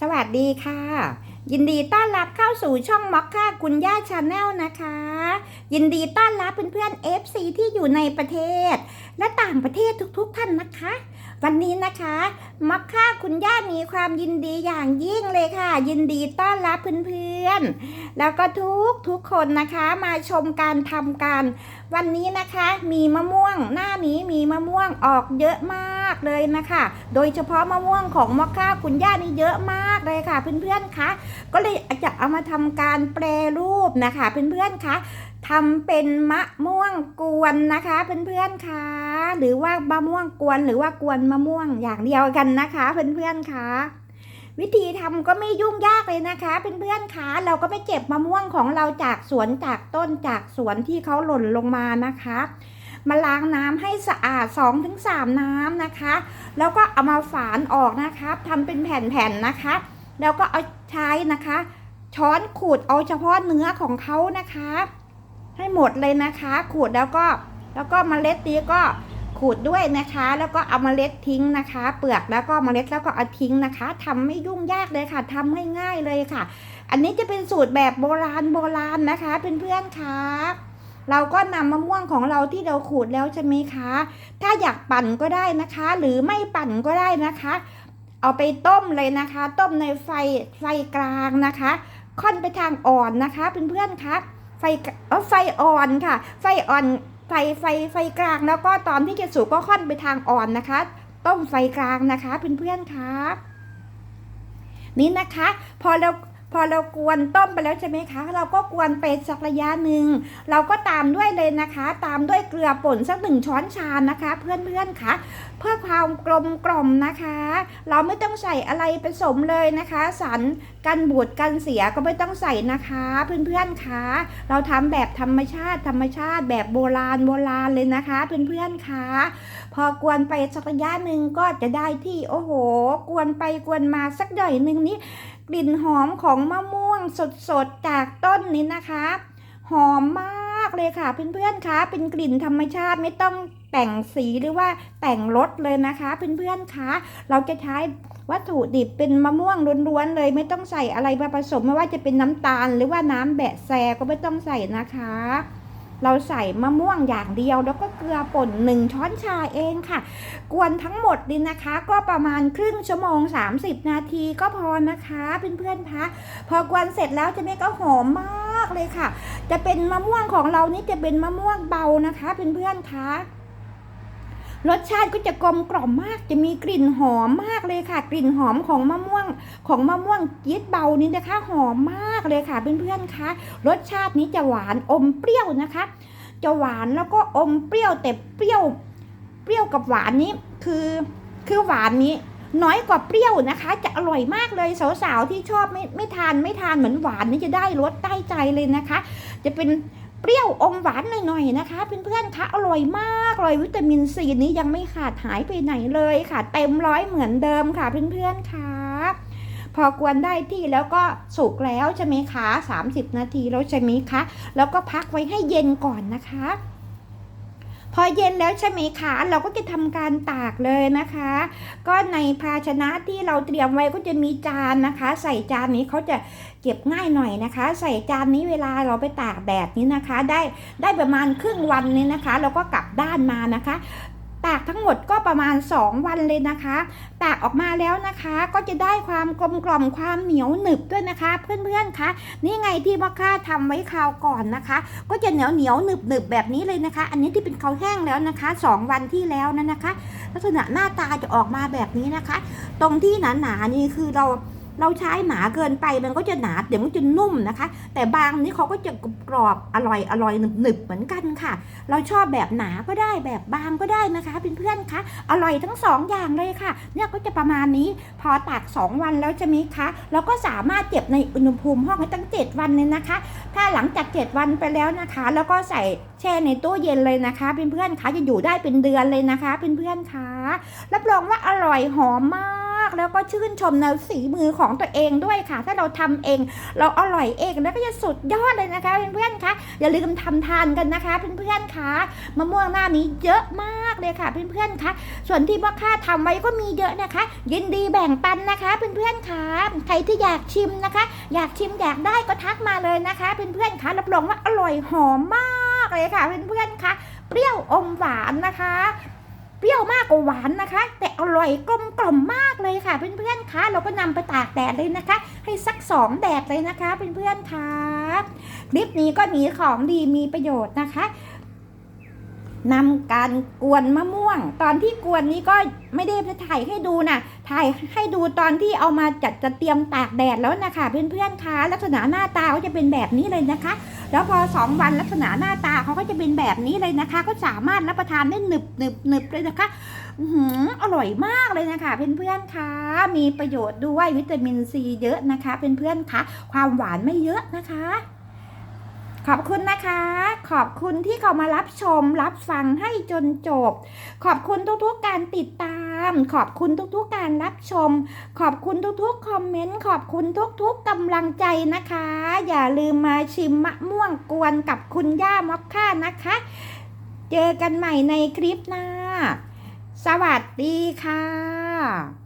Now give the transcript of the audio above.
สวัสดีค่ะ ยินดีต้อนรับเข้าสู่ช่องม็อกค่าคุณย่าชาแนลนะคะ ยินดีต้อนรับเพื่อนๆ FC ที่อยู่ในประเทศ และต่างประเทศทุกๆท่านนะคะ วันนี้นะคะม็อกค่าคุณย่ามีความยินดีอย่างยิ่งเลยค่ะ ยินดีต้อนรับเพื่อนๆ แล้วก็ทุกทุกๆคนนะคะมาชมการทำการวันนี้นะคะมีมะม่วงหน้านี้มีมะม่วงออกเยอะมากเลยนะคะ โดยเฉพาะมะม่วงของมอคค่าคุณย่านี่เยอะมากเลยค่ะ เพื่อนๆคะก็เลยจะเอามาทำการแปรรูปนะคะเพื่อนๆคะทำเป็นมะม่วงกวนนะคะเพื่อนๆคะหรือว่ามะม่วงกวนหรือว่ากวนมะม่วงอย่างเดียวกันนะคะเพื่อนๆคะ วิธีทำก็ไม่ยุ่งยากเลยนะคะเพื่อนๆคะเราก็ไปเก็บมะม่วงของเราจากสวนจากต้นจากสวนที่เขาหล่นลงมานะคะมาล้างน้ำให้สะอาด 2-3 น้ำนะคะ แล้วก็เอามาฝานออกนะคะทำเป็นแผ่นๆนะคะ แล้วก็เอาใช้นะคะ ช้อนขูดเอาเฉพาะเนื้อของเขานะคะ ให้หมดเลยนะคะ ขูดแล้วก็แล้วก็เมล็ดนี้ก็ ขูดด้วยนะคะ แล้วก็เอาเมล็ดทิ้งนะคะ เปลือกแล้วก็เมล็ดแล้วก็เอาทิ้งนะคะทำไม่ยุ่งยากเลยค่ะทำง่ายๆเลยค่ะ อันนี้จะเป็นสูตรแบบโบราณโบราณนะคะเพื่อนๆคะเราก็นำมะม่วงของเราที่เราขูดแล้วใช่ไหมคะ ถ้าอยากปั่นก็ได้นะคะ หรือไม่ปั่นก็ได้นะคะ เอาไปต้มเลยนะคะ ต้มในไฟไฟกลางนะคะ ค่อนไปทางอ่อนนะคะเพื่อนๆคะไฟเออไฟอ่อนค่ะ ไฟอ่อน ไฟไฟไฟกลางแล้วก็ตอนที่จะสุกก็ค่อนไปทางอ่อนนะคะ ต้มไฟกลางนะคะเพื่อนๆครับนี่นะคะ พอเรา พอเรากวนต้มไปแล้วใช่ไหมคะ เราก็กวนไปสักระยะหนึ่ง เราก็ตามด้วยเลยนะคะ ตามด้วยเกลือป่นสักหนึ่งช้อนชานะคะ เพื่อนๆคะเพื่อความกลมกล่อมนะคะ เราไม่ต้องใส่อะไรผสมเลยนะคะสารกันบูดกันเสียก็ไม่ต้องใส่นะคะ เพื่อนๆคะเราทำแบบธรรมชาติธรรมชาติแบบโบราณโบราณเลยนะคะ เพื่อนๆคะพอกวนไปสักระยะหนึ่งก็จะได้ที่โอ้โห กวนไปกวนมาสักหน่อยหนึ่งนี้ กลิ่นหอมของมะม่วงสดๆจากต้นนี้นะคะ หอมมากเลยค่ะเพื่อนๆคะเป็นกลิ่นธรรมชาติไม่ต้องแต่งสีหรือว่าแต่งรสเลยนะคะเพื่อนๆคะเราจะใช้วัตถุดิบเป็นมะม่วงล้วนๆเลย ไม่ต้องใส่อะไรมาผสมไม่ว่าจะเป็นน้ำตาล หรือว่าน้ำแบะแซก็ไม่ต้องใส่นะคะ เราใส่มะม่วงอย่างเดียว แล้วก็เกลือป่นหนึ่งช้อนชาเองค่ะ กวนทั้งหมดดินนะคะ ก็ประมาณครึ่งชั่วโมง 30 นาทีก็พอนะคะเพื่อนๆคะพอกวนเสร็จแล้วจะไม่ก็หอมมากเลยค่ะ จะเป็นมะม่วงของเรานี่จะเป็นมะม่วงเบานะคะเพื่อนๆคะ รสชาติก็จะกลมกล่อมมาก จะมีกลิ่นหอมมากเลยค่ะ กลิ่นหอมของมะม่วงของมะม่วงจี๊ดเบานี่นะคะ หอมมากเลยค่ะเพื่อนๆคะรสชาตินี้จะหวานอมเปรี้ยวนะคะ จะหวานแล้วก็อมเปรี้ยวแต่เปรี้ยว เปรี้ยวกับหวานนี้คือคือหวานนี้น้อยกว่าเปรี้ยวนะคะ จะอร่อยมากเลยสาวๆที่ชอบไม่ไม่ทานไม่ทานเหมือนหวานนี่จะได้รสได้ใจเลยนะคะ จะเป็น เปรี้ยวอมหวานหน่อยๆนะคะ เพื่อนๆคะอร่อยมากเลยวิตามินซีนี้ยังไม่ขาดหายไปไหนเลยค่ะ เต็มร้อยเหมือนเดิมค่ะเพื่อนๆคะพอกวนได้ที่แล้วก็สุกแล้วใช่ไหมคะ 30 นาทีแล้วใช่ไหมคะ แล้วก็พักไว้ให้เย็นก่อนนะคะ พอเย็นแล้วใช่ไหมคะเราก็จะทำการตากเลยนะคะ ก็ในภาชนะที่เราเตรียมไว้ก็จะมีจานนะคะ ใส่จานนี้เขาจะเก็บง่ายหน่อยนะคะ ใส่จานนี้เวลาเราไปตากแดดนี้นะคะ ได้ได้ประมาณครึ่งวันนี้นะคะ เราก็กลับด้านมานะคะ ตากทั้งหมดก็ประมาณ 2 วันเลยนะคะ ตากออกมาแล้วนะคะก็จะได้ความกลมกล่อมความเหนียวหนึบด้วยนะคะ เพื่อนๆคะนี่ไงที่มะค่าทำไว้คราวก่อนนะคะ ก็จะเหนียวเหนียวหนึบหนึบแบบนี้เลยนะคะ อันนี้ที่เป็นเขาวแห้งแล้วนะคะ 2 วันที่แล้วนั้นนะคะ ลักษณะหน้าตาจะออกมาแบบนี้นะคะ ตรงที่หนาๆนี่คือเรา เราใช้หนาเกินไปมันก็จะหนาเดี๋ยวมันจะนุ่มนะคะ แต่บางนี่เขาก็จะกรอบอร่อยอร่อยหนึบเหมือนกันค่ะ เราชอบแบบหนาก็ได้แบบบางก็ได้นะคะเพื่อนๆคะอร่อยทั้งสองอย่างเลยค่ะ เนี่ยก็จะประมาณนี้พอตากสองวันแล้วจะมีคะเราก็สามารถเก็บในอุณหภูมิห้องให้ตั้งเจ็ดวันเลยนะคะ ถ้าหลังจากเจ็ดวันไปแล้วนะคะ แล้วก็ใส่แช่ในตู้เย็นเลยนะคะเพื่อนๆคะจะอยู่ได้เป็นเดือนเลยนะคะเพื่อนๆคะรับรองว่าอร่อยหอมมากากแล้วก็ชื่นชมในสีมือของตัวเองด้วยค่ะ ถ้าเราทำเอง เราอร่อยเองแล้วก็จะสุดยอดเลยนะคะเพื่อนๆคะอย่าลืมทำทานกันนะคะเพื่อนๆคะมะม่วงหน้านี้เยอะมากเลยค่ะเพื่อนๆคะส่วนที่พ่อค้าทำไว้ก็มีเยอะนะคะ ยินดีแบ่งปันนะคะเพื่อนๆคะใครที่อยากชิมนะคะ อยากชิมอยากได้ก็ทักมาเลยนะคะเพื่อนๆคะรับรองว่าอร่อยหอมมากเลยค่ะเพื่อนๆคะเปรี้ยวอมหวานนะคะ รี้ยวมากกว่าหวานนะคะ แต่อร่อยกลมกล่อมมากเลยค่ะ เพื่อนๆคะเราก็นำไปตากแดดเลยนะคะ ให้สักสองแดดเลยนะคะเพื่อนๆคะคลิปนี้ก็มีของดีมีประโยชน์นะคะ นำการกวนมะม่วง ตอนที่กวนนี้ก็ไม่ได้ไปถ่ายให้ดูนะถ่ายให้ดูตอนที่เอามาจัดจะเตรียมตากแดดแล้วนะคะเพื่อนๆคะลักษณะหน้าตาเขาจะเป็นแบบนี้เลยนะคะ แล้วพอสองวันลักษณะหน้าตาเขาก็จะเป็นแบบนี้เลยนะคะ ก็สามารถรับประทานได้หนึบหนึบหนึบเลยนะคะอื้อหืออร่อยมากเลยนะคะเพื่อนๆคะมีประโยชน์ด้วยวิตามินซีเยอะนะคะเพื่อนๆคะความหวานไม่เยอะนะคะ ขอบคุณนะคะ ขอบคุณที่เขามารับชมรับฟังให้จนจบ ขอบคุณทุกๆการติดตาม ขอบคุณทุกๆการรับชม ขอบคุณทุกๆคอมเมนต์ ขอบคุณทุกๆกำลังใจนะคะ อย่าลืมมาชิมมะม่วงกวนกับคุณย่ามอคค่านะคะ เจอกันใหม่ในคลิปหน้า สวัสดีค่ะ